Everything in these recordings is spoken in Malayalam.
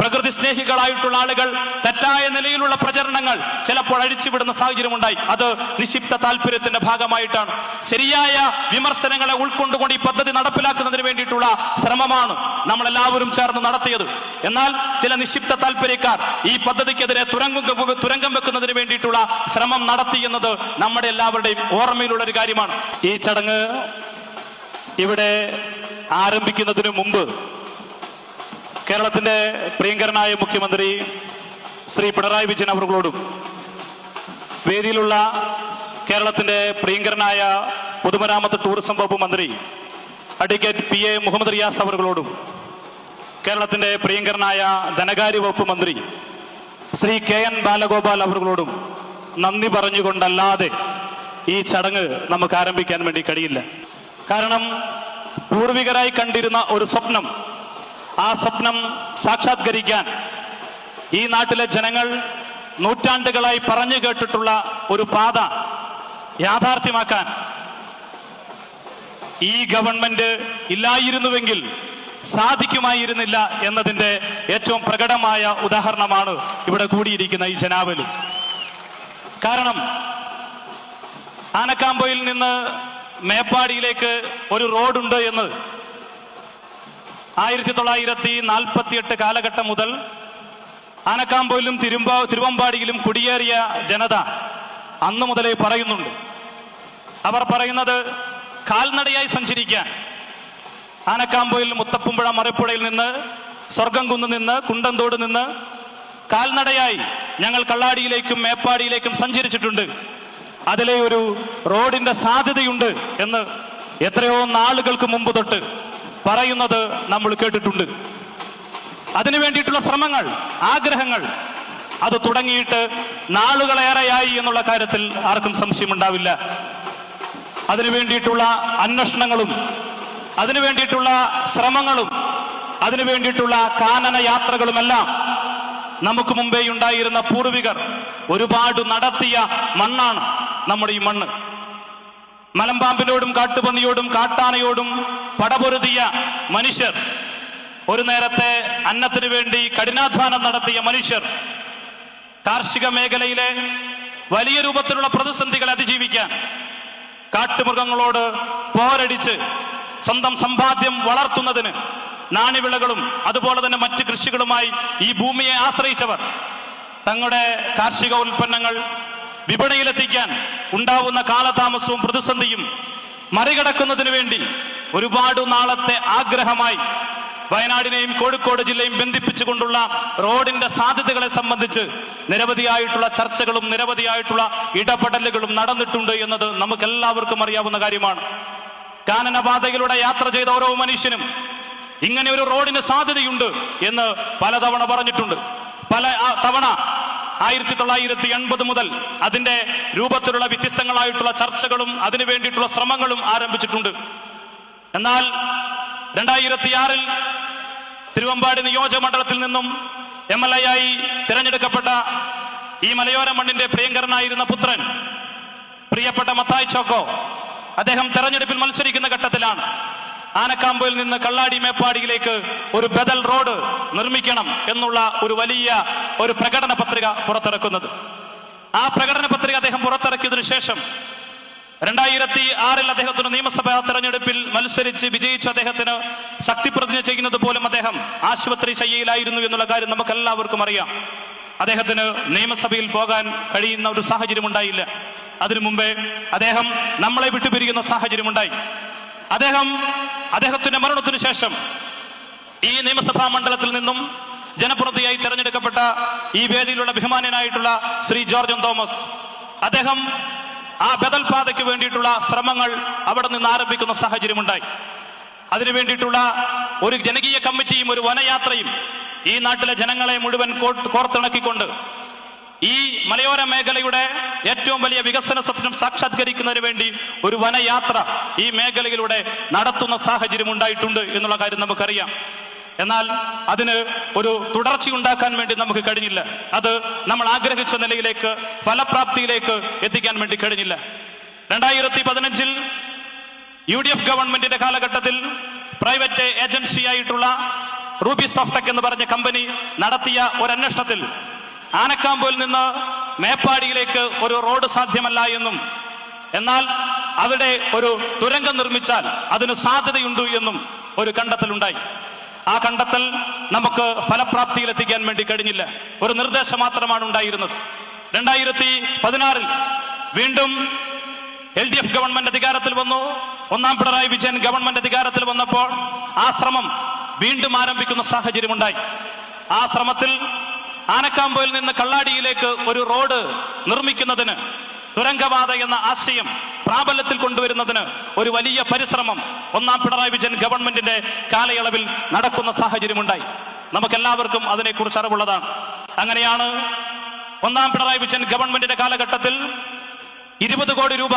പ്രകൃതി സ്നേഹികളായിട്ടുള്ള ആളുകൾ തെറ്റായ നിലയിലുള്ള പ്രചരണങ്ങൾ ചിലപ്പോൾ അഴിച്ചുവിടുന്ന സാഹചര്യമുണ്ടായി. അത് നിക്ഷിപ്ത താല്പര്യത്തിന്റെ ഭാഗമായിട്ടാണ്. ശരിയായ വിമർശനങ്ങളെ ഉൾക്കൊണ്ടുകൊണ്ട് ഈ പദ്ധതി നടപ്പിലാക്കുന്നതിന് വേണ്ടിയിട്ടുള്ള ശ്രമമാണ് നമ്മൾ എല്ലാവരും ചേർന്ന് നടത്തിയത്. എന്നാൽ ചില നിക്ഷിപ്ത താല്പര്യക്കാർ ഈ പദ്ധതിക്കെതിരെ തുരങ്കം തുരങ്കം വെക്കുന്നതിന് വേണ്ടിയിട്ടുള്ള ശ്രമം നടത്തി എന്നത് നമ്മുടെ എല്ലാവരുടെയും ഓർമ്മയിലുള്ള ഒരു കാര്യമാണ്. ഈ ചടങ്ങ് ഇവിടെ ആരംഭിക്കുന്നതിന് മുമ്പ് കേരളത്തിന്റെ പ്രിയങ്കരനായ മുഖ്യമന്ത്രി ശ്രീ പിണറായി വിജയൻ അവർകളോടും വേദിയിലുള്ള കേരളത്തിന്റെ പ്രിയങ്കരനായ പൊതുമരാമത്ത് ടൂറിസം വകുപ്പ് മന്ത്രി advocate P A Muhammad Riyas അവർകളോടും കേരളത്തിന്റെ പ്രിയങ്കരനായ ധനകാര്യ വകുപ്പ് മന്ത്രി ശ്രീ കെ എൻ ബാലഗോപാൽ അവർകളോടും നന്ദി പറഞ്ഞുകൊണ്ടല്ലാതെ ഈ ചടങ്ങ് നമുക്ക് ആരംഭിക്കാൻ വേണ്ടി കഴിയില്ല. കാരണം പൂർവികരായി കണ്ടിരുന്ന ഒരു സ്വപ്നം ആ സ്വപ്നം സാക്ഷാത്കരിക്കാൻ ഈ നാട്ടിലെ ജനങ്ങൾ നൂറ്റാണ്ടുകളായി പറഞ്ഞു കേട്ടിട്ടുള്ള ഒരു പാത യാഥാർത്ഥ്യമാക്കാൻ ഈ ഗവൺമെന്റ് ഇല്ലായിരുന്നുവെങ്കിൽ സാധിക്കുമായിരുന്നില്ല എന്നതിന്റെ ഏറ്റവും പ്രകടമായ ഉദാഹരണമാണ് ഇവിടെ കൂടിയിരിക്കുന്ന ഈ ജനാവലി. കാരണം ആനക്കാമ്പോയിൽ നിന്ന് മേപ്പാടിയിലേക്ക് ഒരു റോഡുണ്ട് എന്ന് ആയിരത്തി തൊള്ളായിരത്തി നാൽപ്പത്തി എട്ട് കാലഘട്ടം മുതൽ ആനക്കാമ്പോയിലും തിരുമ്പ തിരുവമ്പാടിയിലും കുടിയേറിയ ജനത അന്നു മുതലേ പറയുന്നുണ്ട്. അവർ പറയുന്നത് കാൽനടയായി സഞ്ചരിക്കാൻ. ആനക്കാമ്പോയിൽ മുത്തപ്പുമ്പുഴ മറിപ്പുഴയിൽ നിന്ന് സ്വർഗം കുന്ന് നിന്ന് കുണ്ടന്തോട് നിന്ന് കാൽനടയായി ഞങ്ങൾ കള്ളാടിയിലേക്കും മേപ്പാടിയിലേക്കും സഞ്ചരിച്ചിട്ടുണ്ട്. അതിലെ ഒരു റോഡിന്റെ സാധ്യതയുണ്ട് എന്ന് എത്രയോ നാളുകൾക്ക് മുമ്പ് തൊട്ട് പറയുന്നത് നമ്മൾ കേട്ടിട്ടുണ്ട്. അതിനു വേണ്ടിയിട്ടുള്ള ശ്രമങ്ങൾ ആഗ്രഹങ്ങൾ അത് തുടങ്ങിയിട്ട് നാളുകളേറെയായി എന്നുള്ള കാര്യത്തിൽ ആർക്കും സംശയമുണ്ടാവില്ല. അതിനു വേണ്ടിയിട്ടുള്ള അന്വേഷണങ്ങളും അതിനു വേണ്ടിയിട്ടുള്ള ശ്രമങ്ങളും അതിനു വേണ്ടിയിട്ടുള്ള കാനന യാത്രകളുമെല്ലാം നമുക്ക് മുമ്പേ ഉണ്ടായിരുന്ന പൂർവികർ ഒരുപാട് നടത്തിയ മണ്ണാണ് നമ്മുടെ ഈ മണ്ണ്. മലമ്പാമ്പിനോടും കാട്ടുപന്നിയോടും കാട്ടാനയോടും പടപൊരുതിയ മനുഷ്യർ ഒരു നേരത്തെ അന്നത്തിനു വേണ്ടി കഠിനാധ്വാനം നടത്തിയ മനുഷ്യർ കാർഷിക മേഖലയിലെ വലിയ രൂപത്തിലുള്ള പ്രതിസന്ധികളെ അതിജീവിക്കാൻ കാട്ടുമൃഗങ്ങളോട് പോരടിച്ച് സ്വന്തം സമ്പാദ്യം വളർത്തുന്നതിന് നാണ്യവിളകളും അതുപോലെ തന്നെ മറ്റ് കൃഷികളുമായി ഈ ഭൂമിയെ ആശ്രയിച്ചവർ തങ്ങളുടെ കാർഷിക ഉൽപ്പന്നങ്ങൾ വിപണിയിലെത്തിക്കാൻ ഉണ്ടാവുന്ന കാലതാമസവും പ്രതിസന്ധിയും മറികടക്കുന്നതിന് വേണ്ടി ഒരുപാട് നാളത്തെ ആഗ്രഹമായി വയനാടിനെയും കോഴിക്കോട് ജില്ലയും ബന്ധിപ്പിച്ചുകൊണ്ടുള്ള റോഡിന്റെ സാധ്യതകളെ സംബന്ധിച്ച് നിരവധിയായിട്ടുള്ള ചർച്ചകളും നിരവധിയായിട്ടുള്ള ഇടപെടലുകളും നടന്നിട്ടുണ്ട് എന്നത് നമുക്ക് എല്ലാവർക്കും അറിയാവുന്ന കാര്യമാണ്. കാനനപാതയിലൂടെ യാത്ര ചെയ്ത ഓരോ മനുഷ്യനും ഇങ്ങനെ ഒരു റോഡിന് സാധ്യതയുണ്ട് എന്ന് പലതവണ പറഞ്ഞിട്ടുണ്ട്. പല തവണ ആയിരത്തി തൊള്ളായിരത്തി എൺപത് മുതൽ അതിന്റെ രൂപത്തിലുള്ള വ്യത്യസ്തങ്ങളായിട്ടുള്ള ചർച്ചകളും അതിനു വേണ്ടിയിട്ടുള്ള ശ്രമങ്ങളും ആരംഭിച്ചിട്ടുണ്ട്. എന്നാൽ രണ്ടായിരത്തി ആറിൽ തിരുവമ്പാടി നിയോജക മണ്ഡലത്തിൽ നിന്നും എം എൽ എ ആയി തിരഞ്ഞെടുക്കപ്പെട്ട ഈ മലയോര മണ്ണിന്റെ പ്രിയങ്കരനായിരുന്ന പുത്രൻ പ്രിയപ്പെട്ട മത്തായി ചോക്കോ അദ്ദേഹം തെരഞ്ഞെടുപ്പിൽ മത്സരിക്കുന്ന ഘട്ടത്തിലാണ്. ആനക്കാമ്പോയിൽ നിന്ന് കള്ളാടി മേപ്പാടിയിലേക്ക് ഒരു ബദൽ റോഡ് നിർമ്മിക്കണം എന്നുള്ള ഒരു വലിയ ഒരു പ്രകടന പത്രിക പുറത്തിറക്കുന്നത്. ആ പ്രകടന പത്രിക അദ്ദേഹം പുറത്തിറക്കിയതിനു ശേഷം രണ്ടായിരത്തി ആറിൽ അദ്ദേഹത്തിന് നിയമസഭാ തെരഞ്ഞെടുപ്പിൽ മത്സരിച്ച് വിജയിച്ച അദ്ദേഹത്തിന് ശക്തിപ്രതിജ്ഞ ചെയ്യുന്നത് പോലും അദ്ദേഹം ആശുപത്രി ശയ്യയിലായിരുന്നു എന്നുള്ള കാര്യം നമുക്ക് എല്ലാവർക്കും അറിയാം. അദ്ദേഹത്തിന് നിയമസഭയിൽ പോകാൻ കഴിയുന്ന ഒരു സാഹചര്യം ഉണ്ടായില്ല അതിനു മുമ്പേ അദ്ദേഹം നമ്മളെ വിട്ടുപിരിയുന്ന സാഹചര്യം ഉണ്ടായി അദ്ദേഹം അദ്ദേഹത്തിന്റെ മരണത്തിനു ശേഷം ഈ നിയമസഭാ മണ്ഡലത്തിൽ നിന്നും ജനപ്രതിയായി തെരഞ്ഞെടുക്കപ്പെട്ട ഈ വേദിയിലുള്ള ബഹുമാനനായിട്ടുള്ള ശ്രീ ജോർജൻ തോമസ് അദ്ദേഹം ആ ബദൽ പാതയ്ക്ക് വേണ്ടിയിട്ടുള്ള ശ്രമങ്ങൾ അവിടെ നിന്ന് ആരംഭിക്കുന്ന സാഹചര്യമുണ്ടായി. അതിനു വേണ്ടിയിട്ടുള്ള ഒരു ജനകീയ കമ്മിറ്റിയും ഒരു വനയാത്രയും ഈ നാട്ടിലെ ജനങ്ങളെ മുഴുവൻ കോർത്ത് കോർത്തിണക്കിക്കൊണ്ട് ഈ മലയോര മേഖലയുടെ ഏറ്റവും വലിയ വികസന സ്വപ്നം സാക്ഷാത്കരിക്കുന്നതിന് വേണ്ടി ഒരു വനയാത്ര ഈ മേഖലയിലൂടെ നടത്തുന്ന സാഹചര്യം ഉണ്ടായിട്ടുണ്ട് എന്നുള്ള കാര്യം നമുക്കറിയാം. എന്നാൽ അതിന് ഒരു തുടർച്ച ഉണ്ടാക്കാൻ വേണ്ടി നമുക്ക് കഴിഞ്ഞില്ല. അത് നമ്മൾ ആഗ്രഹിച്ച നിലയിലേക്ക് ഫലപ്രാപ്തിയിലേക്ക് എത്തിക്കാൻ വേണ്ടി കഴിഞ്ഞില്ല. രണ്ടായിരത്തി പതിനഞ്ചിൽ യു ഡി എഫ് ഗവൺമെന്റിന്റെ കാലഘട്ടത്തിൽ പ്രൈവറ്റ് ഏജൻസി ആയിട്ടുള്ള റൂബി സോഫ്റ്റക് എന്ന് പറഞ്ഞ കമ്പനി നടത്തിയ ഒരു അന്വേഷണത്തിൽ ആനക്കാമ്പൂരിൽ നിന്ന് മേപ്പാടിയിലേക്ക് ഒരു റോഡ് സാധ്യമല്ല എന്നും എന്നാൽ അവിടെ ഒരു തുരങ്കം നിർമ്മിച്ചാൽ അതിന് സാധ്യതയുണ്ട് എന്നും ഒരു കണ്ടെത്തലുണ്ടായി. ആ കണ്ടെത്തൽ നമുക്ക് ഫലപ്രാപ്തിയിൽ എത്തിക്കാൻ വേണ്ടി കഴിഞ്ഞില്ല. ഒരു നിർദ്ദേശം മാത്രമാണ് ഉണ്ടായിരുന്നത്. രണ്ടായിരത്തി പതിനാറിൽ വീണ്ടും എൽ ഡി എഫ് ഗവൺമെന്റ് അധികാരത്തിൽ വന്നു. ഒന്നാം പിണറായി വിജയൻ ഗവൺമെന്റ് അധികാരത്തിൽ വന്നപ്പോൾ ആ ശ്രമം വീണ്ടും ആരംഭിക്കുന്ന സാഹചര്യമുണ്ടായി. ആ ശ്രമത്തിൽ ആനക്കാമ്പോയിൽ നിന്ന് കള്ളാടിയിലേക്ക് ഒരു റോഡ് നിർമ്മിക്കുന്നതിന് തുരങ്കപാത എന്ന ആശയം പ്രാബല്യത്തിൽ കൊണ്ടുവരുന്നതിന് ഒരു വലിയ പരിശ്രമം ഒന്നാം പിണറായി വിജയൻ ഗവൺമെന്റിന്റെ കാലയളവിൽ നടക്കുന്ന സാഹചര്യമുണ്ടായി. നമുക്കെല്ലാവർക്കും അതിനെക്കുറിച്ച് അറിവുള്ളതാണ്. അങ്ങനെയാണ് ഒന്നാം പിണറായി വിജയൻ ഗവൺമെന്റിന്റെ കാലഘട്ടത്തിൽ ഇരുപത് കോടി രൂപ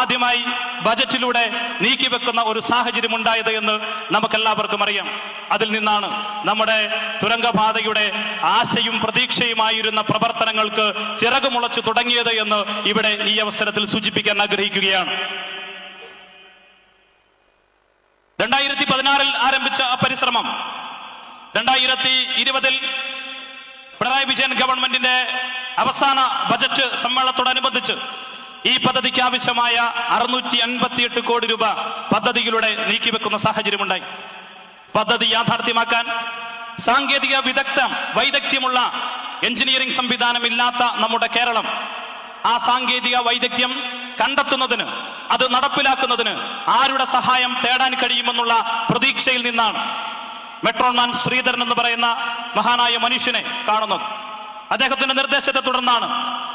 ആദ്യമായി ബജറ്റിലൂടെ നീക്കിവെക്കുന്ന ഒരു സാഹചര്യം ഉണ്ടായത് എന്ന് നമുക്കെല്ലാവർക്കും അറിയാം. അതിൽ നിന്നാണ് നമ്മുടെ തുരങ്കപാതയുടെ ആശയും പ്രതീക്ഷയുമായിരുന്ന പ്രവർത്തനങ്ങൾക്ക് ചിറകുമുളച്ചു തുടങ്ങിയത് എന്ന് ഇവിടെ ഈ അവസരത്തിൽ സൂചിപ്പിക്കാൻ ആഗ്രഹിക്കുകയാണ്. രണ്ടായിരത്തി പതിനാറിൽ ആരംഭിച്ച ആ പരിശ്രമം രണ്ടായിരത്തി ഇരുപതിൽ പിണറായി വിജയൻ ഗവൺമെന്റിന്റെ അവസാന ബജറ്റ് സമ്മേളനത്തോടനുബന്ധിച്ച് ഈ പദ്ധതിക്ക് ആവശ്യമായ അറുന്നൂറ്റി അൻപത്തിയെട്ട് കോടി രൂപ പദ്ധതിയിലൂടെ നീക്കിവെക്കുന്ന സാഹചര്യമുണ്ടായി പദ്ധതി യാഥാർത്ഥ്യമാക്കാൻ സാങ്കേതിക വിദഗ്ധം വൈദഗ്ധ്യമുള്ള എഞ്ചിനീയറിംഗ് സംവിധാനം ഇല്ലാത്ത നമ്മുടെ കേരളം ആ സാങ്കേതിക വൈദഗ്ധ്യം കണ്ടെത്തുന്നതിന് അത് നടപ്പിലാക്കുന്നതിന് ആരുടെ സഹായം തേടാൻ കഴിയുമെന്നുള്ള പ്രതീക്ഷയിൽ നിന്നാണ് മെട്രോമാൻ ശ്രീധരൻ എന്ന് പറയുന്ന മഹാനായ മനുഷ്യനെ കാണുന്നത്. അദ്ദേഹത്തിന്റെ നിർദ്ദേശത്തെ തുടർന്നാണ്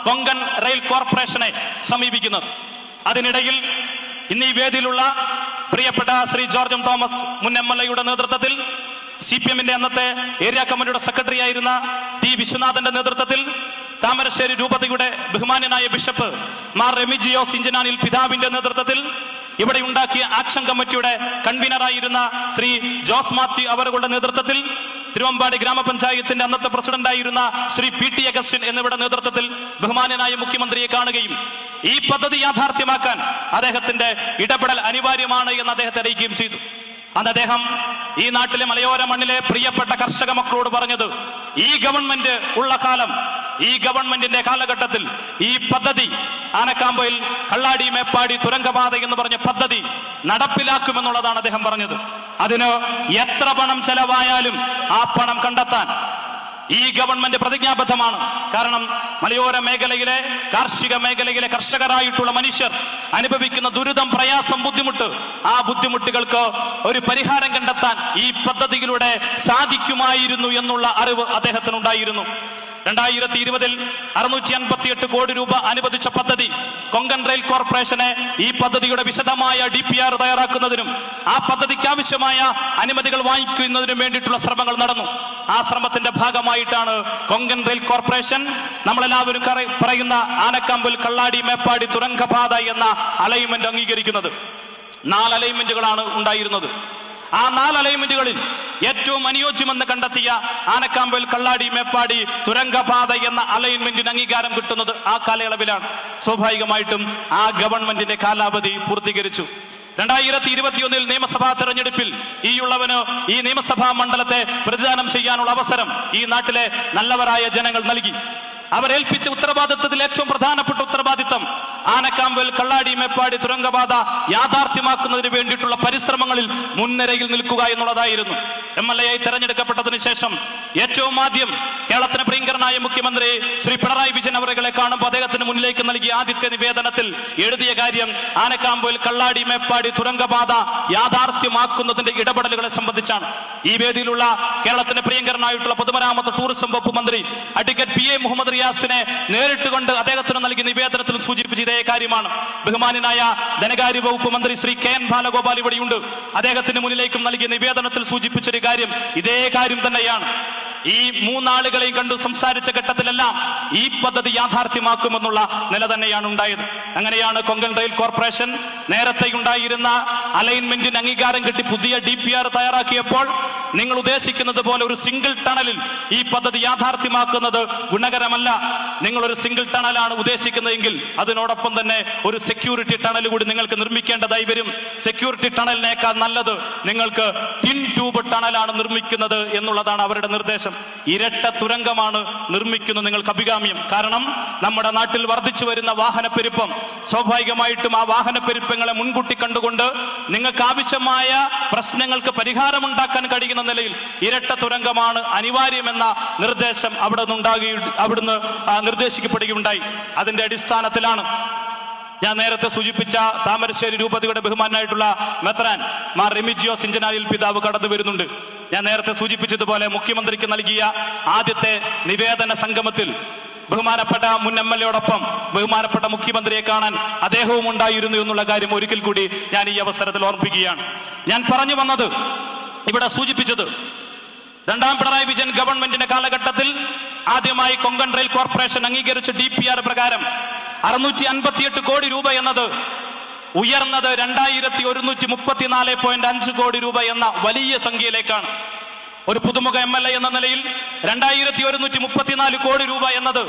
കൊങ്കൺ റെയിൽ കോർപ്പറേഷനെ സമീപിക്കുന്നത്. അതിനിടയിൽ ഇന്ന് ഈ വേദിയിലുള്ള പ്രിയപ്പെട്ട ശ്രീ ജോർജ് തോമസ് മുൻ എം എൽ എയുടെ നേതൃത്വത്തിൽ സി പി എമ്മിന്റെ അന്നത്തെ ഏരിയ കമ്മിറ്റിയുടെ സെക്രട്ടറി ആയിരുന്ന ടി വിശ്വനാഥന്റെ നേതൃത്വത്തിൽ താമരശ്ശേരി രൂപതയുടെ ബഹുമാന്യനായ ബിഷപ്പ് മാർ റെമിജിയോസ് ഇഞ്ചനാനിൽ പിതാവിന്റെ നേതൃത്വത്തിൽ ഇവിടെ ഉണ്ടാക്കിയ ആക്ഷൻ കമ്മിറ്റിയുടെ കൺവീനറായിരുന്ന ശ്രീ ജോസ് മാത്യു അവരുടെ നേതൃത്വത്തിൽ തിരുവമ്പാടി ഗ്രാമപഞ്ചായത്തിന്റെ അന്നത്തെ പ്രസിഡന്റായിരുന്ന ശ്രീ പി ടി അഗസ്റ്റിൻ എന്നിവരുടെ നേതൃത്വത്തിൽ ബഹുമാനനായ മുഖ്യമന്ത്രിയെ കാണുകയും ഈ പദ്ധതി യാഥാർത്ഥ്യമാക്കാൻ അദ്ദേഹത്തിന്റെ ഇടപെടൽ അനിവാര്യമാണ് എന്ന് അദ്ദേഹത്തെ അറിയിക്കുകയും ചെയ്തു. അന്ന് അദ്ദേഹം ഈ നാട്ടിലെ മലയോര മണ്ണിലെ പ്രിയപ്പെട്ട കർഷക മക്കളോട് പറഞ്ഞത് ഈ ഗവൺമെന്റ് ഉള്ള കാലം ഈ ഗവൺമെന്റിന്റെ കാലഘട്ടത്തിൽ ഈ പദ്ധതി ആനക്കാമ്പയിൽ കള്ളാടി മേപ്പാടി തുരങ്കപാത എന്ന് പറഞ്ഞ പദ്ധതി നടപ്പിലാക്കുമെന്നുള്ളതാണ് അദ്ദേഹം പറഞ്ഞത്. അതിന് എത്ര പണം ചെലവായാലും ആ പണം കണ്ടെത്താൻ ഈ ഗവൺമെന്റ് പ്രതിജ്ഞാബദ്ധമാണ്. കാരണം മലയോര മേഖലയിലെ കാർഷിക മേഖലയിലെ കർഷകരായിട്ടുള്ള മനുഷ്യർ അനുഭവിക്കുന്ന ദുരിതം പ്രയാസം ബുദ്ധിമുട്ട് ആ ബുദ്ധിമുട്ടുകൾക്ക് ഒരു പരിഹാരം കണ്ടെത്താൻ ഈ പദ്ധതിയിലൂടെ സാധിക്കുമായിരുന്നു എന്നുള്ള അറിവ് അദ്ദേഹത്തിനുണ്ടായിരുന്നു. രണ്ടായിരത്തി ഇരുപതിൽ അറുന്നൂറ്റി അൻപത്തിയെട്ട് കോടി രൂപ അനുവദിച്ച പദ്ധതി കൊങ്കൺ റെയിൽ കോർപ്പറേഷനെ ഈ പദ്ധതിയുടെ വിശദമായ ഡി പി ആർ തയ്യാറാക്കുന്നതിനും ആ പദ്ധതിക്ക് ആവശ്യമായ അനുമതികൾ വാങ്ങിക്കുന്നതിനും വേണ്ടിയിട്ടുള്ള ശ്രമങ്ങൾ നടന്നു. ആ ശ്രമത്തിന്റെ ഭാഗമായിട്ടാണ് കൊങ്കൺ റെയിൽ കോർപ്പറേഷൻ നമ്മളെല്ലാവരും പറയുന്ന ആനക്കാമ്പിൽ കള്ളാടി മേപ്പാടി തുരങ്കപാത എന്ന അലൈൻമെന്റ് അംഗീകരിക്കുന്നത്. നാല് അലൈൻമെന്റുകളാണ് ഉണ്ടായിരുന്നത്. ആ നാല് അലൈൻമെന്റുകളിൽ ഏറ്റവും അനുയോജ്യമെന്ന് കണ്ടെത്തിയ ആനക്കാമ്പൽ കള്ളാടി മേപ്പാടി തുരങ്കപാത എന്ന അലൈൻമെന്റിന് അംഗീകാരം കിട്ടുന്നത് ആ കാലയളവിലാണ്. സ്വാഭാവികമായിട്ടും ആ ഗവൺമെന്റിന്റെ കാലാവധി പൂർത്തീകരിച്ചു. രണ്ടായിരത്തി ഇരുപത്തിയൊന്നിൽ നിയമസഭാ തെരഞ്ഞെടുപ്പിൽ ഈ ഉള്ളവന് ഈ നിയമസഭാ മണ്ഡലത്തെ പ്രതിദാനം ചെയ്യാനുള്ള അവസരം ഈ നാട്ടിലെ നല്ലവരായ ജനങ്ങൾ നൽകി. അവരേൽപ്പിച്ച ഉത്തരവാദിത്വത്തിൽ ഏറ്റവും പ്രധാനപ്പെട്ട ഉത്തരവാദിത്തം ആനക്കാമ്പൽ കള്ളാടി മേപ്പാടി തുരങ്കപാത യാഥാർത്ഥ്യമാക്കുന്നതിന് വേണ്ടിയിട്ടുള്ള പരിശ്രമങ്ങളിൽ മുൻനിരയിൽ നിൽക്കുക എന്നുള്ളതായിരുന്നു. എം എൽ എ ആയി തെരഞ്ഞെടുക്കപ്പെട്ടതിന് ശേഷം ഏറ്റവും ആദ്യം കേരളത്തിന് പ്രിയങ്കരനായ മുഖ്യമന്ത്രി ശ്രീ പിണറായി വിജയൻ അവരുകളെ കാണുമ്പോൾ അദ്ദേഹത്തിന് മുന്നിലേക്ക് നൽകിയ ആദ്യത്തെ നിവേദനത്തിൽ എഴുതിയ കാര്യം ആനക്കാമ്പോയിൽ കള്ളാടി മേപ്പാടി തുരങ്കപാത യാഥാർത്ഥ്യമാക്കുന്നതിന്റെ ഇടപെടലുകളെ സംബന്ധിച്ചാണ്. ഈ വേദിയിലുള്ള കേരളത്തിന് പ്രിയങ്കരനായിട്ടുള്ള പൊതുമരാമത്ത് ടൂറിസം വകുപ്പ് മന്ത്രി അഡ്വക്കേറ്റ് പി എ മുഹമ്മദ് റിയാസിനെ നേരിട്ട് കൊണ്ട് അദ്ദേഹത്തിന് നൽകിയ നിവേദനത്തിൽ സൂചിപ്പിച്ച ഇതേ കാര്യമാണ്. ബഹുമാനായ ധനകാര്യ വകുപ്പ് മന്ത്രി ശ്രീ കെ എൻ ബാലഗോപാൽ ഇവിടെയുണ്ട് അദ്ദേഹത്തിന് മുന്നിലേക്കും നൽകിയ നിവേദനത്തിൽ സൂചിപ്പിച്ചൊരു കാര്യം ഇതേ കാര്യം തന്നെയാണ്. ഈ മൂന്നാളുകളെയും കണ്ടു സംസാരിച്ച ഘട്ടത്തിലെല്ലാം ഈ പദ്ധതി യാഥാർത്ഥ്യമാക്കുമെന്നുള്ള നില തന്നെയാണ് ഉണ്ടായത്. അങ്ങനെയാണ് കൊങ്കൺ റെയിൽ കോർപ്പറേഷൻ നേരത്തെ ഉണ്ടായിരുന്ന അലൈൻമെന്റിന് അംഗീകാരം കിട്ടി പുതിയ ഡി പി ആർ തയ്യാറാക്കിയപ്പോൾ നിങ്ങൾ ഉദ്ദേശിക്കുന്നത് പോലെ ഒരു സിംഗിൾ ടണലിൽ ഈ പദ്ധതി യാഥാർത്ഥ്യമാക്കുന്നത് ഗുണകരമല്ല. നിങ്ങൾ ഒരു സിംഗിൾ ടണലാണ് ഉദ്ദേശിക്കുന്നതെങ്കിൽ അതിനോടൊപ്പം തന്നെ ഒരു സെക്യൂരിറ്റി ടണൽ കൂടി നിങ്ങൾക്ക് നിർമ്മിക്കേണ്ടതായി വരും സെക്യൂരിറ്റി ടണലിനേക്കാൾ നല്ലത് നിങ്ങൾക്ക് ടിൻ ട്യൂബ് ടണലാണ് നിർമ്മിക്കുന്നത് എന്നുള്ളതാണ് അവരുടെ നിർദ്ദേശം. ഇരട്ട തുരങ്കമാണ് നിർമ്മിക്കുന്നത് നിങ്ങൾക്ക് അഭികാമ്യം കാരണം നമ്മുടെ നാട്ടിൽ വർദ്ധിച്ചു വരുന്ന വാഹനപ്പെരുപ്പം സ്വാഭാവികമായിട്ടും ആ വാഹനപ്പെരുപ്പങ്ങളെ മുൻകൂട്ടി കണ്ടുകൊണ്ട് നിങ്ങൾക്ക് ആവശ്യമായ പ്രശ്നങ്ങൾക്ക് പരിഹാരം ഉണ്ടാക്കാൻ കഴിയുന്ന നിലയിൽ ഇരട്ട തുരങ്കമാണ് അനിവാര്യമെന്ന നിർദ്ദേശം അവിടെ നിന്നുണ്ടാകുകയും അവിടുന്ന് നിർദ്ദേശിക്കപ്പെടുകയുണ്ടായി. അതിന്റെ അടിസ്ഥാനത്തിലാണ് ഞാൻ നേരത്തെ സൂചിപ്പിച്ച താമരശ്ശേരി രൂപതയുടെ ബഹുമാനായിട്ടുള്ള മെത്രാൻ മാർ റെമിജിയോ സിഞ്ചനാലിൽ പിതാവ് കടന്നു വരുന്നുണ്ട് ഞാൻ നേരത്തെ സൂചിപ്പിച്ചതുപോലെ മുഖ്യമന്ത്രിക്ക് നൽകിയ ആദ്യത്തെ നിവേദന സംഗമത്തിൽ ബഹുമാനപ്പെട്ട മുൻ എം എൽ എയോടൊപ്പം ബഹുമാനപ്പെട്ട മുഖ്യമന്ത്രിയെ കാണാൻ അദ്ദേഹവും ഉണ്ടായിരുന്നു എന്നുള്ള കാര്യം ഒരിക്കൽ കൂടി ഞാൻ ഈ അവസരത്തിൽ ഓർപ്പിക്കുകയാണ്. ഞാൻ പറഞ്ഞു വന്നത് ഇവിടെ സൂചിപ്പിച്ചത് രണ്ടാം പിണറായി വിജയൻ ഗവൺമെന്റിന്റെ കാലഘട്ടത്തിൽ ആദ്യമായി കൊങ്കൺ റെയിൽ കോർപ്പറേഷൻ അംഗീകരിച്ച ഡി പി ആർ പ്രകാരം അറുന്നൂറ്റി അൻപത്തിയെട്ട് കോടി രൂപ എന്നത് ഉയർന്നത് രണ്ടായിരത്തി ഒരുന്നൂറ്റി മുപ്പത്തിനാല് പോയിന്റ് അഞ്ച് കോടി രൂപ എന്ന വലിയ സംഖ്യയിലേക്കാണ്. ഒരു പുതുമുഖ എം എൽ എ എന്ന നിലയിൽ രണ്ടായിരത്തി ഒരുന്നൂറ്റി മുപ്പത്തിനാല് കോടി രൂപ എന്നത്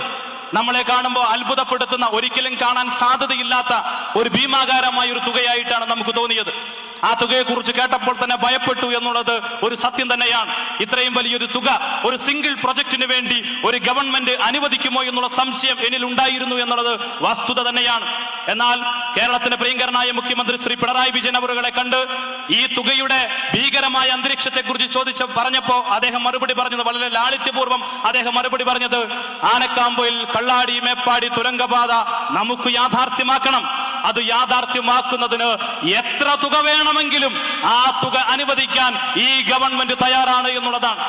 നമ്മളെ കാണുമ്പോൾ അത്ഭുതപ്പെടുത്തുന്ന ഒരിക്കലും കാണാൻ സാധ്യതയില്ലാത്ത ഒരു ഭീമാകാരമായ ഒരു തുകയായിട്ടാണ് നമുക്ക് തോന്നിയത്. ആ തുകയെക്കുറിച്ച് കേട്ടപ്പോൾ തന്നെ ഭയപ്പെട്ടു എന്നുള്ളത് ഒരു സത്യം തന്നെയാണ്. ഇത്രയും വലിയൊരു തുക ഒരു സിംഗിൾ പ്രൊജക്ടിന് വേണ്ടി ഒരു ഗവൺമെന്റ് അനുവദിക്കുമോ എന്നുള്ള സംശയം എന്നിൽ ഉണ്ടായിരുന്നു എന്നുള്ളത് വസ്തുത തന്നെയാണ്. എന്നാൽ കേരളത്തിന്റെ പ്രിയങ്കരനായ മുഖ്യമന്ത്രി ശ്രീ പിണറായി വിജയൻ അവരുകളെ കണ്ട് ഈ തുകയുടെ ഭീകരമായ അന്തരീക്ഷത്തെ കുറിച്ച് ചോദിച്ച പറഞ്ഞപ്പോ അദ്ദേഹം മറുപടി പറഞ്ഞത് വളരെ ലാളിത്യപൂർവം അദ്ദേഹം മറുപടി പറഞ്ഞത് ആനക്കാമ്പൊയിൽ കള്ളാടി മേപ്പാടി തുരങ്കപാത നമുക്ക് യാഥാർത്ഥ്യമാക്കണം. അത് യാഥാർത്ഥ്യമാക്കുന്നതിന് എത്ര തുക വേണമെങ്കിലും ആ തുക അനുവദിക്കാൻ ഈ ഗവൺമെന്റ് തയ്യാറാണ് എന്നുള്ളതാണ്.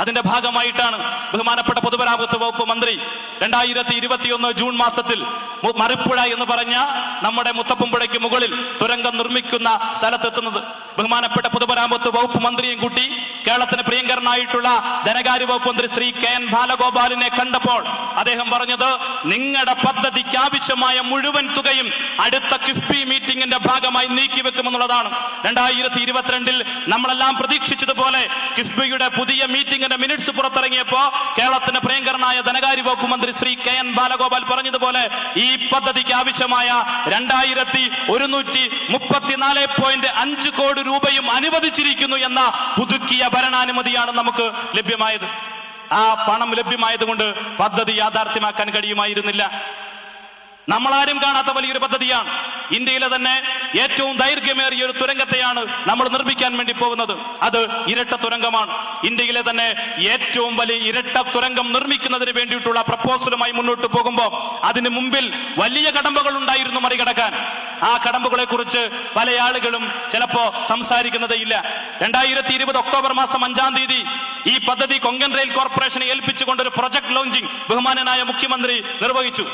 അതിന്റെ ഭാഗമായിട്ടാണ് ബഹുമാനപ്പെട്ട പൊതുമരാമത്ത് വകുപ്പ് മന്ത്രി രണ്ടായിരത്തി ഇരുപത്തിയൊന്ന് ജൂൺ മാസത്തിൽ മറുപ്പുഴ എന്ന് പറഞ്ഞ നമ്മുടെ മുത്തപ്പുംപുഴയ്ക്ക് മുകളിൽ തുരങ്കം നിർമ്മിക്കുന്ന സ്ഥലത്തെത്തുന്നത്. ബഹുമാനപ്പെട്ട പൊതുമരാമത്ത് വകുപ്പ് മന്ത്രിയും കൂട്ടി കേരളത്തിന് പ്രിയങ്കരനായിട്ടുള്ള ധനകാര്യ വകുപ്പ് മന്ത്രി ശ്രീ കെ എൻ ബാലഗോപാലിനെ കണ്ടപ്പോൾ അദ്ദേഹം പറഞ്ഞത് നിങ്ങളുടെ പദ്ധതിക്ക് ആവശ്യമായ മുഴുവൻ തുകയും അടുത്ത കിഫ്ബി മീറ്റിംഗിന്റെ ഭാഗമായി നീക്കിവെക്കുമെന്നുള്ളതാണ് രണ്ടായിരത്തി ഇരുപത്തിരണ്ടിൽ നമ്മളെല്ലാം പ്രതീക്ഷിച്ചതുപോലെ കിഫ്ബിയുടെ പുതിയ മീറ്റിംഗിന്റെ മിനിറ്റ്സ് പുറത്തിറങ്ങിയപ്പോ കേരളത്തിന്റെ പ്രിയങ്കരനായ ധനകാര്യ വകുപ്പ് മന്ത്രി ശ്രീ കെ എൻ ബാലഗോപാൽ പറഞ്ഞതുപോലെ ഈ പദ്ധതിക്ക് ആവശ്യമായ രണ്ടായിരത്തി ഒരുന്നൂറ്റി മുപ്പത്തിനാല് പോയിന്റ് അഞ്ച് കോടി രൂപയും അനുവദിച്ചിരിക്കുന്നു എന്ന പുതുക്കിയ ഭരണാനുമതിയാണ് നമുക്ക് ലഭ്യമായത്. ആ പണം ലഭ്യമായതുകൊണ്ട് പദ്ധതി യാഥാർത്ഥ്യമാക്കാൻ കഴിയുമായിരുന്നില്ല. നമ്മളാരും കാണാത്ത വലിയൊരു പദ്ധതിയാണ്. ഇന്ത്യയിലെ തന്നെ ഏറ്റവും ദൈർഘ്യമേറിയ ഒരു തുരങ്കത്തെയാണ് നമ്മൾ നിർമ്മിക്കാൻ വേണ്ടി പോകുന്നത്. അത് ഇരട്ട തുരങ്കമാണ്. ഇന്ത്യയിലെ തന്നെ ഏറ്റവും വലിയ ഇരട്ട തുരങ്കം നിർമ്മിക്കുന്നതിന് വേണ്ടിയിട്ടുള്ള പ്രപ്പോസലുമായി മുന്നോട്ട് പോകുമ്പോൾ അതിന് മുമ്പിൽ വലിയ കടമ്പകൾ ഉണ്ടായിരുന്നു മറികടക്കാൻ. ആ കടമ്പകളെ കുറിച്ച് പല ആളുകളും ചിലപ്പോ സംസാരിക്കുന്നതേ ഇല്ല. രണ്ടായിരത്തി ഇരുപത് ഒക്ടോബർ മാസം അഞ്ചാം തീയതി ഈ പദ്ധതി കൊങ്കൻ റെയിൽ കോർപ്പറേഷനെ ഏൽപ്പിച്ചുകൊണ്ട് ഒരു പ്രൊജക്ട് ലോഞ്ചിങ് ബഹുമാനനായ മുഖ്യമന്ത്രി നിർവഹിച്ചു.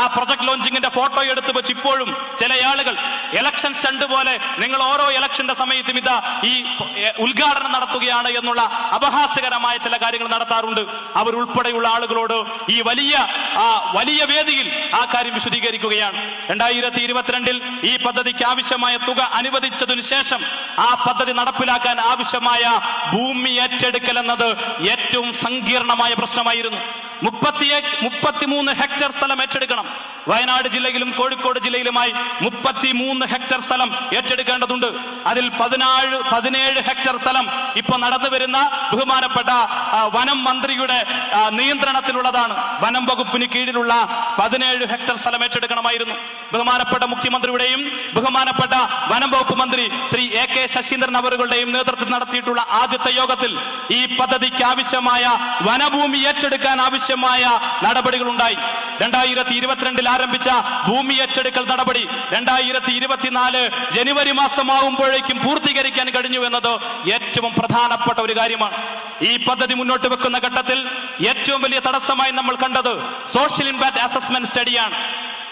ആ പ്രൊജക്ട് ലോഞ്ചിങ്ങിന്റെ ഫോട്ടോ എടുത്ത് വെച്ച് ഇപ്പോഴും ചില ആളുകൾ ഇലക്ഷൻ സ്റ്റണ്ട് പോലെ നിങ്ങൾ ഓരോ ഇലക്ഷന്റെ സമയത്തും ഇതാ ഈ ഉദ്ഘാടനം നടത്തുകയാണ് എന്നുള്ള അപഹാസ്യകരമായ ചില കാര്യങ്ങൾ നടത്താറുണ്ട്. അവരുൾപ്പെടെയുള്ള ആളുകളോട് ഈ വലിയ ആ വലിയ വേദിയിൽ ആ കാര്യം വിശദീകരിക്കുകയാണ്. രണ്ടായിരത്തി ഇരുപത്തിരണ്ടിൽ ഈ പദ്ധതിക്ക് ആവശ്യമായ തുക അനുവദിച്ചതിനു ശേഷം ആ പദ്ധതി നടപ്പിലാക്കാൻ ആവശ്യമായ ഭൂമി ഏറ്റെടുക്കൽ എന്നത് ഏറ്റവും സങ്കീർണമായ പ്രശ്നമായിരുന്നു. മുപ്പത്തി മുപ്പത്തിമൂന്ന് ഹെക്ടർ സ്ഥലം ഏറ്റെടുക്കണം. വയനാട് ജില്ലയിലും കോഴിക്കോട് ജില്ലയിലുമായി മുപ്പത്തിമൂന്ന് ഹെക്ടർ സ്ഥലം ഏറ്റെടുക്കേണ്ടതുണ്ട്. അതിൽ പതിനാല് പതിനേഴ് ഹെക്ടർ സ്ഥലം ഇപ്പൊ നടന്നു വരുന്ന ബഹുമാനപ്പെട്ട വനം മന്ത്രിയുടെ നിയന്ത്രണത്തിലുള്ളതാണ്. വനം വകുപ്പിന് കീഴിലുള്ള പതിനേഴ് ഹെക്ടർ സ്ഥലം ഏറ്റെടുക്കണമായിരുന്നു. ബഹുമാനപ്പെട്ട മുഖ്യമന്ത്രിയുടെയും ബഹുമാനപ്പെട്ട വനം വകുപ്പ് മന്ത്രി ശ്രീ എ കെ ശശീന്ദ്രൻ അവരുടെയും നേതൃത്വത്തിൽ നടത്തിയിട്ടുള്ള ആദ്യത്തെ യോഗത്തിൽ ഈ പദ്ധതിക്ക് ആവശ്യമായ വനഭൂമി ഏറ്റെടുക്കാൻ ആവശ്യമായ നടപടികൾ ഉണ്ടായി രണ്ടായിരത്തി ഇരുപത്തിരണ്ടിൽ ആരംഭിച്ച ഭൂമി ഏറ്റെടുക്കൽ നടപടി രണ്ടായിരത്തി ഇരുപത്തിനാല് ജനുവരി മാസമാവുമ്പോഴേക്കും പൂർത്തീകരിക്കാൻ കഴിഞ്ഞു എന്നത് ഏറ്റവും പ്രധാനപ്പെട്ട ഒരു കാര്യമാണ്. ഈ പദ്ധതി മുന്നോട്ട് വെക്കുന്ന ഘട്ടത്തിൽ ഏറ്റവും വലിയ തടസ്സമായി നമ്മൾ കണ്ടത് സോഷ്യൽ ഇമ്പാക്ട് അസസ്മെന്റ് സ്റ്റഡിയാണ്.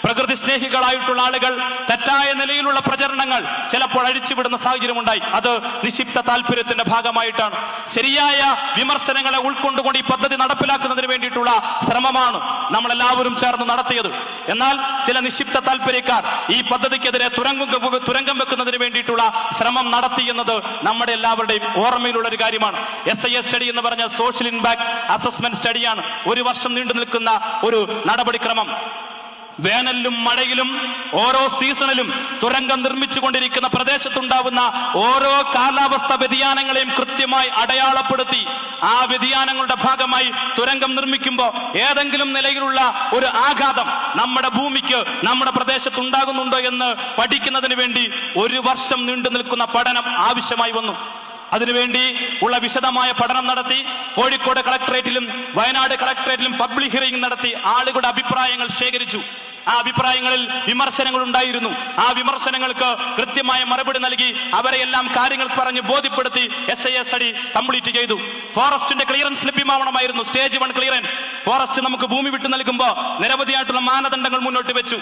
പ്രകൃതി സ്നേഹികളായിട്ടുള്ള ആളുകൾ തെറ്റായ നിലയിലുള്ള പ്രചരണങ്ങൾ ചിലപ്പോൾ അഴിച്ചുവിടുന്ന സാഹചര്യമുണ്ടായി. അത് നിക്ഷിപ്ത താല്പര്യത്തിന്റെ ഭാഗമായിട്ടാണ്. ശരിയായ വിമർശനങ്ങളെ ഉൾക്കൊണ്ടുകൊണ്ട് ഈ പദ്ധതി നടപ്പിലാക്കുന്നതിന് വേണ്ടിയിട്ടുള്ള ശ്രമമാണ് നമ്മൾ എല്ലാവരും ചേർന്ന് നടത്തിയത്. എന്നാൽ ചില നിക്ഷിപ്ത താല്പര്യക്കാർ ഈ പദ്ധതിക്കെതിരെ തുരങ്കം തുരങ്കം വെക്കുന്നതിന് വേണ്ടിയിട്ടുള്ള ശ്രമം നടത്തി എന്നത് നമ്മുടെ എല്ലാവരുടെയും ഓർമ്മയിലുള്ള ഒരു കാര്യമാണ്. എസ് ഐ എസ് സ്റ്റഡി എന്ന് പറഞ്ഞ സോഷ്യൽ ഇമ്പാക്ട് അസസ്മെന്റ് സ്റ്റഡിയാണ് ഒരു വർഷം നീണ്ടു നിൽക്കുന്ന ഒരു നടപടിക്രമം. വേനലിലും മഴയിലും ഓരോ സീസണിലും തുരങ്കം നിർമ്മിച്ചുകൊണ്ടിരിക്കുന്ന പ്രദേശത്തുണ്ടാവുന്ന ഓരോ കാലാവസ്ഥ വ്യതിയാനങ്ങളെയും കൃത്യമായി അടയാളപ്പെടുത്തി ആ വ്യതിയാനങ്ങളുടെ ഭാഗമായി തുരങ്കം നിർമ്മിക്കുമ്പോൾ ഏതെങ്കിലും നിലയിലുള്ള ഒരു ആഘാതം നമ്മുടെ ഭൂമിക്ക് നമ്മുടെ പ്രദേശത്ത് ഉണ്ടാകുന്നുണ്ടോ എന്ന് പഠിക്കുന്നതിന് വേണ്ടി ഒരു വർഷം നീണ്ടു നിൽക്കുന്ന പഠനം ആവശ്യമായി വന്നു. അതിനുവേണ്ടി ഉള്ള വിശദമായ പഠനം നടത്തി കോഴിക്കോട് കളക്ടറേറ്റിലും വയനാട് കളക്ടറേറ്റിലും പബ്ലിക് ഹിയറിംഗ് നടത്തി ആളുകളുടെ അഭിപ്രായങ്ങൾ ശേഖരിച്ചു. ആ അഭിപ്രായങ്ങളിൽ വിമർശനങ്ങൾ ഉണ്ടായിരുന്നു. ആ വിമർശനങ്ങൾക്ക് കൃത്യമായ മറുപടി നൽകി അവരെ എല്ലാം കാര്യങ്ങൾ പറഞ്ഞ് ബോധ്യപ്പെടുത്തി എസ് ഐ എസ് അടി കംപ്ലീറ്റ് ചെയ്തു. ഫോറസ്റ്റിന്റെ clearance ലഭ്യമാവണമായിരുന്നു. Stage one clearance. Forest നമുക്ക് ഭൂമി വിട്ടു നൽകുമ്പോൾ നിരവധിയായിട്ടുള്ള മാനദണ്ഡങ്ങൾ മുന്നോട്ട് വെച്ചു.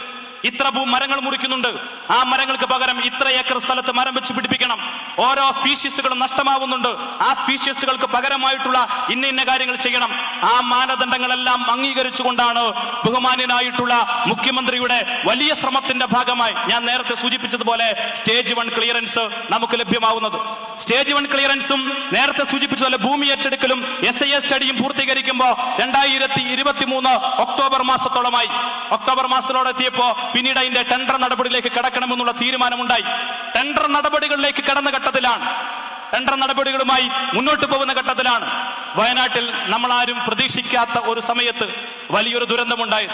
ഇത്ര ഭൂ മരങ്ങൾ മുറിക്കുന്നുണ്ട്. ആ മരങ്ങൾക്ക് പകരം ഇത്ര ഏക്കർ സ്ഥലത്ത് മരം വെച്ച് പിടിപ്പിക്കണം. ഓരോ സ്പീഷീസുകളും നഷ്ടമാവുന്നുണ്ട്. ആ സ്പീഷീസുകൾക്ക് പകരമായിട്ടുള്ള ഇന്ന ഇന്ന കാര്യങ്ങൾ ചെയ്യണം. ആ മാനദണ്ഡങ്ങളെല്ലാം അംഗീകരിച്ചുകൊണ്ടാണ് ബഹുമാന്യനായിട്ടുള്ള മുഖ്യമന്ത്രിയുടെ വലിയ ശ്രമത്തിന്റെ ഭാഗമായി ഞാൻ നേരത്തെ സൂചിപ്പിച്ചതുപോലെ സ്റ്റേജ് വൺ ക്ലിയറൻസ് നമുക്ക് ലഭ്യമാവുന്നത്. സ്റ്റേജ് വൺ ക്ലിയറൻസും നേരത്തെ സൂചിപ്പിച്ചതുപോലെ ഭൂമി ഏറ്റെടുക്കലും എസ് ഐ എസ് സ്റ്റഡിയും പൂർത്തീകരിക്കുമ്പോൾ രണ്ടായിരത്തി ഇരുപത്തി മൂന്ന് ഒക്ടോബർ മാസത്തോളമായി. ഒക്ടോബർ മാസത്തോടെ എത്തിയപ്പോ പിന്നീട് അതിന്റെ ടെൻഡർ നടപടിയിലേക്ക് കടക്കണമെന്നുള്ള തീരുമാനമുണ്ടായി. ടെൻഡർ നടപടികളിലേക്ക് കടന്ന ഘട്ടത്തിലാണ്. ടെൻഡർ നടപടികളുമായി മുന്നോട്ട് പോകുന്ന ഘട്ടത്തിലാണ്. വയനാട്ടിൽ നമ്മൾ ആരും പ്രതീക്ഷിക്കാത്ത ഒരു സമയത്ത് വലിയൊരു ദുരന്തമുണ്ടായി.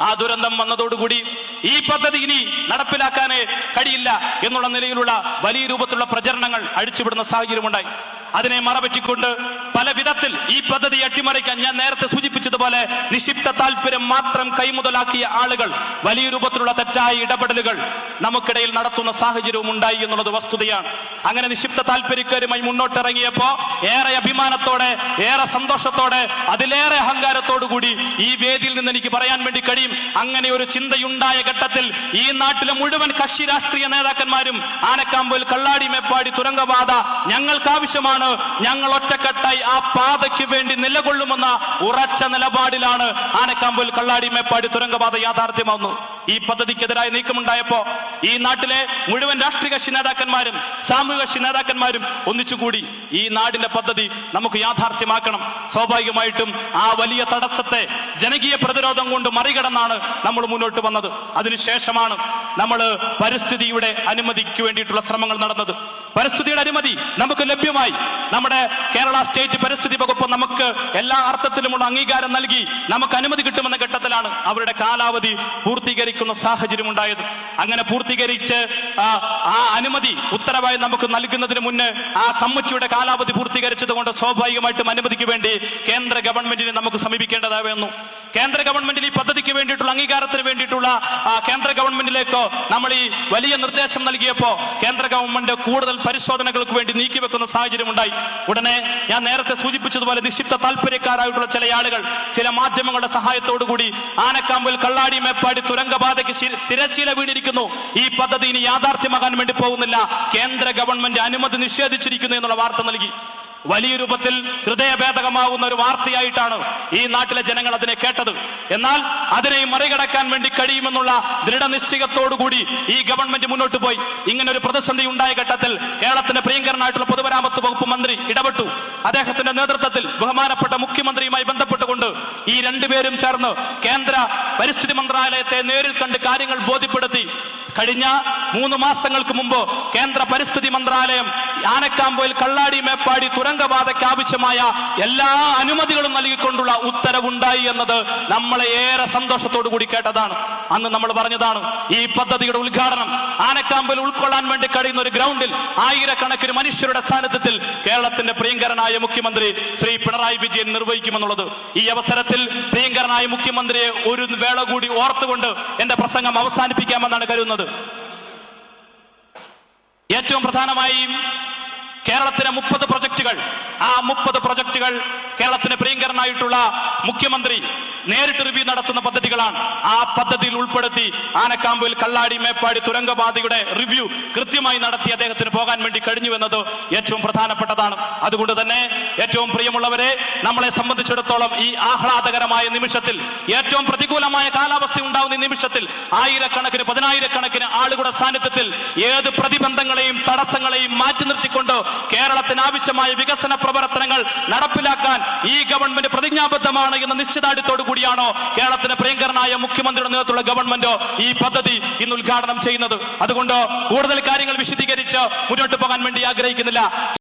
ആ ദുരന്തം വന്നതോടുകൂടി ഈ പദ്ധതി ഇനി നടപ്പിലാക്കാനേ കഴിയില്ല എന്നുള്ള നിലയിലുള്ള വലിയ രൂപത്തിലുള്ള പ്രചരണങ്ങൾ അഴിച്ചുവിടുന്ന സാഹചര്യമുണ്ടായി. അതിനെ മറപറ്റിക്കൊണ്ട് പല വിധത്തിൽ ഈ പദ്ധതി അട്ടിമറിക്കാൻ ഞാൻ നേരത്തെ സൂചിപ്പിച്ചതുപോലെ നിക്ഷിപ്ത താല്പര്യം മാത്രം കൈമുതലാക്കിയ ആളുകൾ വലിയ രൂപത്തിലുള്ള തെറ്റായ ഇടപെടലുകൾ നമുക്കിടയിൽ നടത്തുന്ന സാഹചര്യവും ഉണ്ടായി എന്നുള്ളത് വസ്തുതയാണ്. അങ്ങനെ നിക്ഷിപ്ത താല്പര്യക്കാരുമായി മുന്നോട്ടിറങ്ങിയപ്പോ ഏറെ അഭിമാനത്തോടെ ഏറെ സന്തോഷത്തോടെ അതിലേറെ അഹങ്കാരത്തോടു കൂടി ഈ വേദിയിൽ നിന്ന് എനിക്ക് പറയാൻ വേണ്ടി കഴിയും. അങ്ങനെ ഒരു ചിന്തയുണ്ടായ ഘട്ടത്തിൽ ഈ നാട്ടിലെ മുഴുവൻ കക്ഷി രാഷ്ട്രീയ നേതാക്കന്മാരും ആനക്കാമ്പൊയിൽ കള്ളാടി മേപ്പാടി തുരങ്കപാത ഞങ്ങൾക്ക് ആവശ്യമാണ്. ഞങ്ങൾ ഒറ്റക്കെട്ടായി ആ പാതയ്ക്ക് വേണ്ടി നിലകൊള്ളുമെന്ന ഉറച്ച നിലപാടിലാണ് ആനക്കാമ്പൽ കള്ളാടി മേപ്പാടി തുരങ്കപാത യാഥാർത്ഥ്യമാവുന്നത്. ഈ പദ്ധതിക്കെതിരായ നീക്കമുണ്ടായപ്പോ ഈ നാട്ടിലെ മുഴുവൻ രാഷ്ട്രീയ നേതാക്കന്മാരും സാമൂഹിക നേതാക്കന്മാരും ഒന്നിച്ചുകൂടി ഈ നാടിന്റെ പദ്ധതി നമുക്ക് യാഥാർത്ഥ്യമാക്കണം. സ്വാഭാവികമായിട്ടും ആ വലിയ തടസ്സത്തെ ജനകീയ പ്രതിരോധം കൊണ്ട് മറികടന്നാണ് നമ്മൾ മുന്നോട്ട് വന്നത്. അതിനുശേഷമാണ് നമ്മൾ പരിസ്ഥിതിയുടെ അനുമതിക്ക് വേണ്ടിയിട്ടുള്ള ശ്രമങ്ങൾ നടന്നത്. പരിസ്ഥിതിയുടെ അനുമതി നമുക്ക് ലഭ്യമായി. നമ്മുടെ കേരള സ്റ്റേറ്റ് പരിസ്ഥിതി വകുപ്പ് നമുക്ക് എല്ലാ അർത്ഥത്തിലുമുള്ള അംഗീകാരം നൽകി നമുക്ക് അനുമതി കിട്ടുമെന്ന ഘട്ടത്തിലാണ് അവരുടെ കാലാവധി പൂർത്തീകരിക്കുന്ന സാഹചര്യം ഉണ്ടായത് അങ്ങനെ പൂർത്തീകരിച്ച് ആ, അനുമതി ഉത്തരവായി നമുക്ക് നൽകുന്നതിന് മുന്നേ ആ കമ്മിറ്റിയുടെ കാലാവധി പൂർത്തീകരിച്ചത് കൊണ്ട് സ്വാഭാവികമായിട്ടും അനുമതിക്ക് വേണ്ടി കേന്ദ്ര ഗവൺമെന്റിനെ നമുക്ക് സമീപിക്കേണ്ടതായിരുന്നു. കേന്ദ്ര ഗവൺമെന്റിന് ഈ പദ്ധതിക്ക് വേണ്ടിയിട്ടുള്ള അംഗീകാരത്തിന് വേണ്ടിയിട്ടുള്ള കേന്ദ്ര ഗവൺമെന്റിലേക്കോ നമ്മൾ ഈ വലിയ നിർദ്ദേശം നൽകിയപ്പോ കേന്ദ്ര ഗവൺമെന്റ് കൂടുതൽ പരിശോധനകൾക്ക് വേണ്ടി നീക്കിവെക്കുന്ന സാഹചര്യം ഉണ്ടായി ഉടനെ ഞാൻ നേരത്തെ സൂചിപ്പിച്ചതുപോലെ നിക്ഷിപ്ത താല്പര്യക്കാരായിട്ടുള്ള ചില ആളുകൾ ചില മാധ്യമങ്ങളുടെ സഹായത്തോടു കൂടി ആനക്കാമ്പിൽ കള്ളാടി മേപ്പാടി തുരങ്കപാതയ്ക്ക് ശി- തിരശ്ശീല വീണിരിക്കുന്നു. ഈ പദ്ധതി ഇനി യാഥാർത്ഥ്യമാകാൻ വേണ്ടി പോകുന്നില്ല. കേന്ദ്ര ഗവൺമെന്റ് അനുമതി നിഷേധിച്ചിരിക്കുന്നു എന്നുള്ള വാർത്ത നൽകി. വലിയ രൂപത്തിൽ ഹൃദയഭേദകമാവുന്ന ഒരു വാർത്തയായിട്ടാണ് ഈ നാട്ടിലെ ജനങ്ങൾ അതിനെ കേട്ടത്. എന്നാൽ അതിനെ മറികടക്കാൻ വേണ്ടി കഴിയുമെന്നുള്ള ദൃഢനിശ്ചയത്തോടുകൂടി ഈ ഗവൺമെന്റ് മുന്നോട്ട് പോയി. ഇങ്ങനെ ഒരു പ്രതിസന്ധി ഉണ്ടായ ഘട്ടത്തിൽ കേരളത്തിന്റെ പ്രിയങ്കരനായിട്ടുള്ള പൊതുമരാമത്ത് വകുപ്പ് മന്ത്രി ഇടപെട്ടു. അദ്ദേഹത്തിന്റെ നേതൃത്വത്തിൽ ബഹുമാനപ്പെട്ട മുഖ്യമന്ത്രിയുമായി ബന്ധപ്പെട്ടുകൊണ്ട് ഈ രണ്ടുപേരും ചേർന്ന് കേന്ദ്ര പരിസ്ഥിതി മന്ത്രാലയത്തെ നേരിൽ കണ്ട് കാര്യങ്ങൾ ബോധ്യപ്പെടുത്തി. കഴിഞ്ഞ മൂന്ന് മാസങ്ങൾക്ക് മുമ്പ് കേന്ദ്ര പരിസ്ഥിതി മന്ത്രാലയം ആനക്കാമ്പോയിൽ കള്ളാടി മേപ്പാടി തുരങ്കപാതയ്ക്ക് ആവശ്യമായ എല്ലാ അനുമതികളും നൽകിക്കൊണ്ടുള്ള ഉത്തരവുണ്ടായി എന്നത് നമ്മളെ ഏറെ സന്തോഷത്തോടു കൂടി കേട്ടതാണ്. അന്ന് നമ്മൾ പറഞ്ഞതാണ് ഈ പദ്ധതിയുടെ ഉദ്ഘാടനം ആനക്കാമ്പിൽ ഉൾക്കൊള്ളാൻ വേണ്ടി കഴിയുന്ന ഒരു ഗ്രൗണ്ടിൽ ആയിരക്കണക്കിന് മനുഷ്യരുടെ സാന്നിധ്യത്തിൽ കേരളത്തിന്റെ പ്രിയങ്കരനായ മുഖ്യമന്ത്രി ശ്രീ പിണറായി വിജയൻ നിർവഹിക്കുമെന്നുള്ളത്. ഈ അവസരത്തിൽ പ്രിയങ്കരനായ മുഖ്യമന്ത്രിയെ ഒരു വേള കൂടി ഓർത്തുകൊണ്ട് എന്റെ പ്രസംഗം അവസാനിപ്പിക്കാമെന്നാണ് കരുതുന്നത്. ഏറ്റവും പ്രധാനമായി കേരളത്തിലെ മുപ്പത് പ്രൊജക്ടുകൾ. ആ മുപ്പത് പ്രൊജക്ടുകൾ കേരളത്തിന് പ്രിയങ്കരനായിട്ടുള്ള മുഖ്യമന്ത്രി നേരിട്ട് റിവ്യൂ നടത്തുന്ന പദ്ധതികളാണ്. ആ പദ്ധതിയിൽ ഉൾപ്പെടുത്തി ആനക്കാമ്പിൽ കള്ളാടി മേപ്പാടി തുരങ്കപാതയുടെ റിവ്യൂ കൃത്യമായി നടത്തി അദ്ദേഹത്തിന് പോകാൻ വേണ്ടി കഴിഞ്ഞു എന്നത് ഏറ്റവും പ്രധാനപ്പെട്ടതാണ്. അതുകൊണ്ട് തന്നെ ഏറ്റവും പ്രിയമുള്ളവരെ നമ്മളെ സംബന്ധിച്ചിടത്തോളം ഈ ആഹ്ലാദകരമായ നിമിഷത്തിൽ ഏറ്റവും പ്രതികൂലമായ കാലാവസ്ഥ ഉണ്ടാവുന്ന നിമിഷത്തിൽ ആയിരക്കണക്കിന് പതിനായിരക്കണക്കിന് ആളുകളുടെ സാന്നിധ്യത്തിൽ ഏത് പ്രതിബന്ധങ്ങളെയും തടസ്സങ്ങളെയും മാറ്റി നിർത്തിക്കൊണ്ട് കേരളത്തിന് ആവശ്യമായ വികസന പ്രവർത്തനങ്ങൾ നടപ്പിലാക്കാൻ ഈ ഗവൺമെന്റ് പ്രതിജ്ഞാബദ്ധമാണ് എന്ന നിശ്ചിതാടിത്തോടു കൂടിയാണോ കേരളത്തിന്റെ പ്രിയങ്കരനായ മുഖ്യമന്ത്രിയുടെ നേതൃത്വത്തിലുള്ള ഗവൺമെന്റോ ഈ പദ്ധതി ഇന്ന് ഉദ്ഘാടനം ചെയ്യുന്നത്? അതുകൊണ്ട് കൂടുതൽ കാര്യങ്ങൾ വിശദീകരിച്ച് മുന്നോട്ട് പോകാൻ വേണ്ടി ആഗ്രഹിക്കുന്നില്ല?